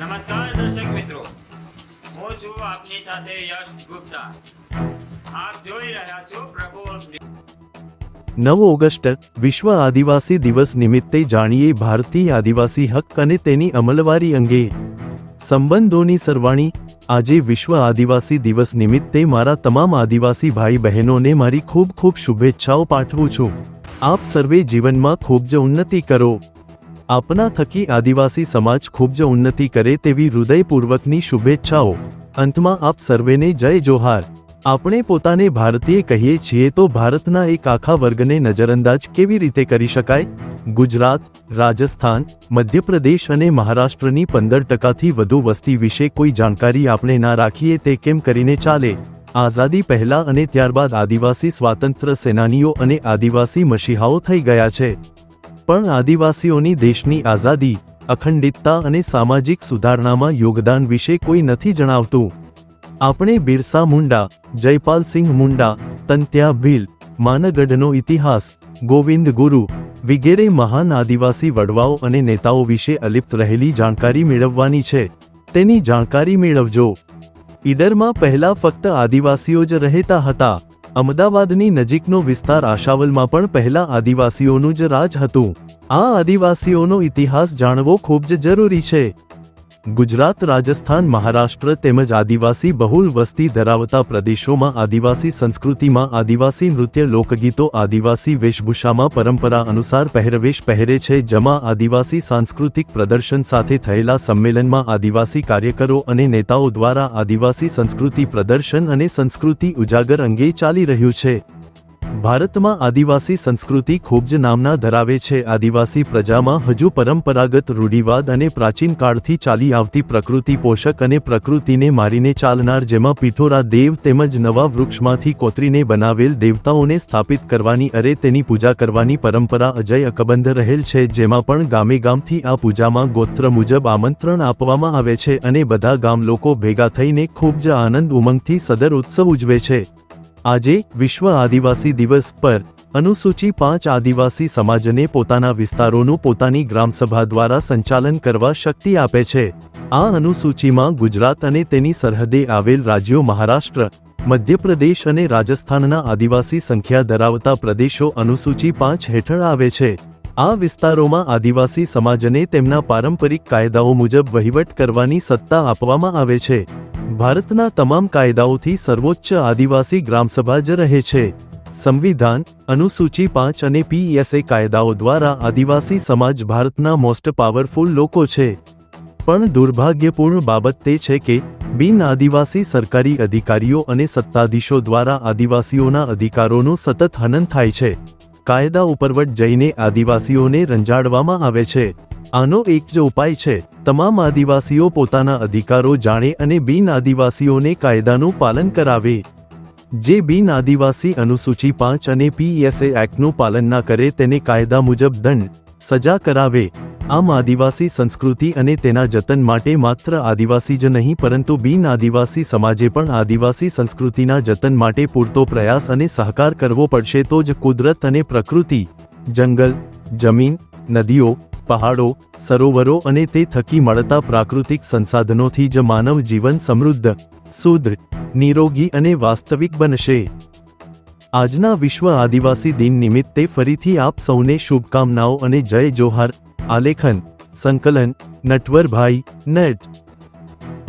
નમસ્કાર દર્શક મિત્રો. હું છું આપની સાથે યશ ગુપ્તા. આપ જોઈ રહ્યા છો પ્રભુ નવ ઓગસ્ટ, વિશ્વ આદિવાસી દિવસ નિમિત્તે જાણીએ ભારતીય આદિવાસી હક અને તેની અમલવારી અંગે. સંબંધોની સરવાણી, આજે વિશ્વ આદિવાસી દિવસ નિમિત્તે મારા તમામ આદિવાસી ભાઈ બહેનોને મારી ખૂબ ખૂબ શુભેચ્છાઓ પાઠવું છું. આપ સર્વે જીવનમાં ખૂબ જ ઉન્નતિ કરો. આપના થકી આદિવાસી સમાજ ખૂબ જ ઉન્નતિ કરે તેવી હૃદયપૂર્વકની શુભેચ્છાઓ. અંતમાં આપ સર્વેને જય જોહાર. આપણે પોતાને ભારતીય કહીએ છીએ તો ભારતના એક આખા વર્ગને નજરઅંદાજ કેવી રીતે કરી શકાય? ગુજરાત, રાજસ્થાન, મધ્યપ્રદેશ અને મહારાષ્ટ્રની પંદર ટકાથી વધુ વસ્તી વિશે કોઈ જાણકારી આપણે ના રાખીએ તે કેમ કરીને ચાલે? આઝાદી પહેલા અને ત્યારબાદ આદિવાસી સ્વાતંત્ર્ય સેનાનીઓ અને આદિવાસી મશીહાઓ થઈ ગયા છે. પણ આદિવાસીઓની દેશની આઝાદી, અખંડિતતા અને સામાજિક સુધારણામાં યોગદાન વિશે કોઈ નથી જણાવતું. આપણે બિરસા મુંડા જયપાલસિંહ મુંડા તંત્યા ભીલ, માનગઢનો ઇતિહાસ, ગોવિંદ ગુરુ, વિગેરે મહાન આદિવાસી વડવાઓ અને નેતાઓ વિશે અલિપ્ત રહેલી જાણકારી મેળવવાની છે. તેની જાણકારી મેળવજો. ઈડરમાં પહેલા ફક્ત આદિવાસીઓ જ રહેતા હતા. અમદાવાદની નજીકનો વિસ્તાર આશાવલમાં પણ પહેલા આદિવાસીઓનું જ રાજ હતું. આ આદિવાસીઓનો ઇતિહાસ જાણવો ખૂબ જ જરૂરી છે. ગુજરાત, રાજસ્થાન, મહારાષ્ટ્ર તેમજ આદિવાસી બહુલ વસ્તી ધરાવતા પ્રદેશોમાં આદિવાસી સંસ્કૃતિમાં આદિવાસી નૃત્ય, લોકગીતો, આદિવાસી વેશભૂષામાં પરંપરા અનુસાર પહેરવેશ પહેરે છે, જેમાં આદિવાસી સાંસ્કૃતિક પ્રદર્શન સાથે થયેલા સંમેલનમાં આદિવાસી કાર્યકરો અને નેતાઓ દ્વારા આદિવાસી સંસ્કૃતિ પ્રદર્શન અને સંસ્કૃતિ ઉજાગર અંગે ચાલી રહ્યું છે. ભારતમાં આદિવાસી સંસ્કૃતિ ખૂબ જ નામના ધરાવે છે. આદિવાસી પ્રજામાં હજુ પરંપરાગત રૂઢિવાદ અને પ્રાચીન કાળથી ચાલી આવતી પ્રકૃતિ પોષક અને પ્રકૃતિને મારીને ચાલનાર જેમાં પીઠોરા દેવ તેમજ નવા વૃક્ષમાંથી કોતરીને બનાવેલ દેવતાઓને સ્થાપિત કરવાની અરે તેની પૂજા કરવાની પરંપરા અજય અકબંધ રહેલ છે, જેમાં પણ ગામે ગામથી આ પૂજામાં ગોત્ર મુજબ આમંત્રણ આપવામાં આવે છે અને બધા ગામ લોકો ભેગા થઈને ખૂબ જ આનંદ ઉમંગથી સદર ઉત્સવ ઉજવે છે. આજે વિશ્વ આદિવાસી દિવસ પર અનુસૂચિ પાંચ આદિવાસી સમાજને પોતાના વિસ્તારોનું પોતાની ગ્રામસભા દ્વારા સંચાલન કરવા શક્તિ આપે છે. આ અનુસૂચિમાં ગુજરાત અને તેની સરહદે આવેલ રાજ્યો મહારાષ્ટ્ર, મધ્યપ્રદેશ અને રાજસ્થાનના આદિવાસી સંખ્યા ધરાવતા પ્રદેશો અનુસૂચિ પાંચ હેઠળ આવે છે. આ વિસ્તારોમાં આદિવાસી સમાજને તેમના પારંપરિક કાયદાઓ મુજબ વહીવટ કરવાની સત્તા આપવામાં આવે છે. ભારતના તમામ કાયદાઓથી સર્વોચ્ચ આદિવાસી ગ્રામસભા જ રહે છે. સંવિધાન, અનુસૂચિ પાંચ અને પીએસએ કાયદાઓ દ્વારા આદિવાસી સમાજ ભારતના મોસ્ટ પાવરફુલ લોકો છે. પણ દુર્ભાગ્યપૂર્ણ બાબત તે છે કે, બિન આદિવાસી સરકારી અધિકારીઓ અને સત્તાધીશો દ્વારા આદિવાસીઓના અધિકારોનું સતત હનન થાય છે. કાયદા ઉપરવટ જઈને આદિવાસીઓને રંજાડવામાં આવે છે. આનો એક જ ઉપાય છે. તમામ આદિવાસીઓ પોતાના અધિકારો જાણે અને બિન આદિવાસીઓને કાયદાનું પાલન કરાવે. જે બિન આદિવાસી અનુસૂચિ પાંચ અને પીએસએ એક્ટનું પાલન ના કરે તેને કાયદા મુજબ દંડ, સજા કરાવે. આમ આદિવાસી સંસ્કૃતિ અને તેના જતન માટે માત્ર આદિવાસી જ નહીં પરંતુ બિન આદિવાસી સમાજે પણ આદિવાસી સંસ્કૃતિના જતન માટે પૂરતો પ્રયાસ અને સહકાર કરવો પડશે તો જ કુદરત અને પ્રકૃતિ, જંગલ, જમીન, નદીઓ પહાડો, સરોવરો અને તે થકી મળતા પ્રાકૃતિક સંસાધનોથી જ માનવ જીવન સમૃદ્ધ સુદ્ર નિરોગી અને વાસ્તવિક બનશે. આજના વિશ્વ આદિવાસી દિન નિમિત્તે ફરીથી આપ સૌને શુભકામનાઓ અને જય જોહાર, આલેખન, સંકલન, નટવરભાઈ, નેટ.